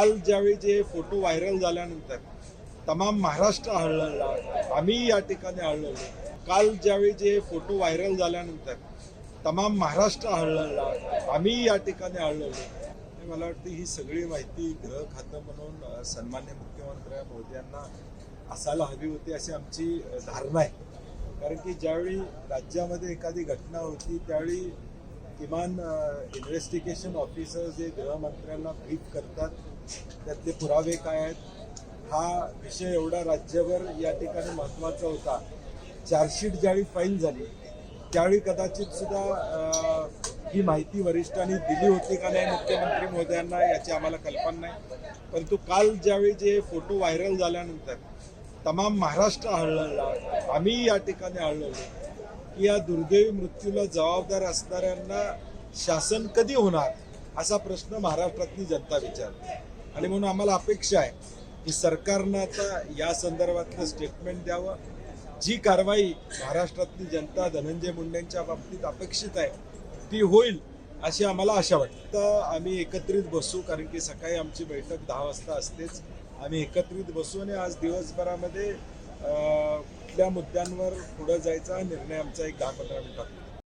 काल ज्यावेळी जे फोटो व्हायरल झाल्यानंतर तमाम महाराष्ट्र हळहळला आम्ही या ठिकाणी हळहळलो काल ज्यावेळी जे फोटो व्हायरल झाल्यानंतर तमाम महाराष्ट्र हळहळला आम्ही या ठिकाणी हळहळलो मला वाटतं ही सगळी माहिती गृह खातं म्हणून सन्मान्य मुख्यमंत्री मोदयांना असायला हवी होती अशी आमची धारणा आहे. कारण की ज्यावेळी राज्यामध्ये एखादी घटना होती त्यावेळी किमान इन्व्हेस्टिगेशन ऑफिसर जे गृहमंत्र्यांना ब्रीफ करतात त्यातले पुरावे काय आहेत? हा विषय एवढा राज्यभर या ठिकाणी महत्त्वाचा होता. चार्जशीट ज्यावेळी फाईल झाली त्यावेळी कदाचित सुद्धा ही माहिती वरिष्ठांनी दिली होती का नाही मुख्यमंत्री महोदयांना याची आम्हाला कल्पना नाही. परंतु काल ज्यावेळी जे फोटो व्हायरल झाल्यानंतर तमाम महाराष्ट्र हळहळला आम्ही या ठिकाणी हळहळलो की या दुर्दैवी मृत्यूला जबाबदार असणाऱ्यांना शासन कधी होणार असा प्रश्न महाराष्ट्रातली जनता विचारते. आणि म्हणून आम्हाला अपेक्षा आहे की सरकारनं आता या संदर्भातलं स्टेटमेंट द्यावं. जी कारवाई महाराष्ट्रातली जनता धनंजय मुंडेंच्या बाबतीत अपेक्षित आहे ती होईल अशी आम्हाला आशा वाटते. तर आम्ही एकत्रित बसू कारण की सकाळी आमची बैठक दहा वाजता असतेच. आम्ही एकत्रित बसू आणि आज दिवसभरामध्ये त्या कुठल्या मुद्द्यांवर पुढं जायचा निर्णय आमचा एक दहा पंधरा मिनिटात